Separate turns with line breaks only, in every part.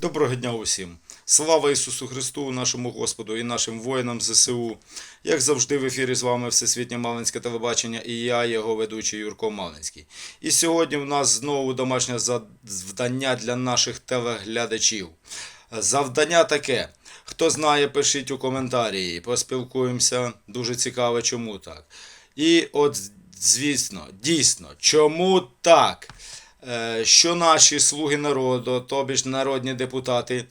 Доброго дня усім! Слава Ісусу Христу, нашому Господу і нашим воїнам ЗСУ. Як завжди, в ефірі з вами Всесвітнє Малинське телебачення і я, його ведучий Юрко Малинський. І сьогодні в нас знову домашнє завдання для наших телеглядачів. Завдання таке. Хто знає, пишіть у коментарі, поспілкуємося. Дуже цікаво, чому так. І от, звісно, дійсно, чому так? Е, Що наші слуги народу, тобі ж народні депутати,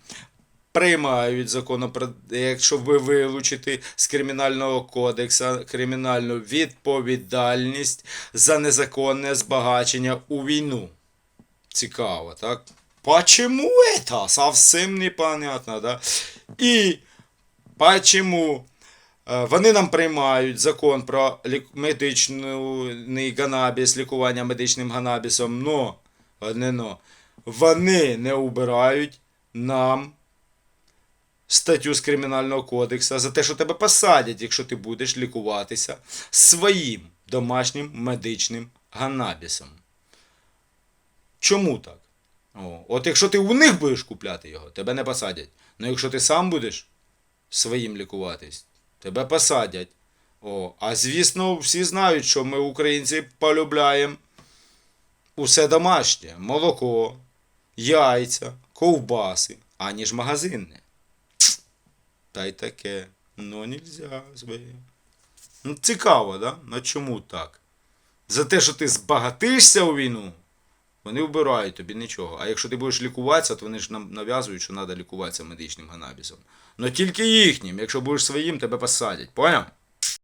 приймають законопро... якщо ви вилучите з кримінального кодексу кримінальну відповідальність за незаконне збагачення у війну. Цікаво, так? Почему это? Совсем непонятно, да? І почему е, вони нам приймають закон про медичний ганабіс, лікування медичним ганабісом, но, одне но, вони не убирають нам статтю з Кримінального кодексу за те, що тебе посадять, якщо ти будеш лікуватися своїм домашнім медичним ганабісом. Чому так? О, от якщо ти у них будеш купляти його, тебе не посадять. Ну якщо ти сам будеш своїм лікуватись, тебе посадять. О, а звісно, всі знають, що ми, українці, полюбляємо усе домашнє: молоко, яйця, ковбаси, аніж магазинне. Та й таке. Ну, нельзя. Ну, цікаво, да? Ну чому так? За те, що ти збагатишся у війну, вони вбирають тобі нічого. А якщо ти будеш лікуватися, то вони ж нам нав'язують, що треба лікуватися медичним ганабісом. Ну тільки їхнім. Якщо будеш своїм, тебе посадять. Поняв?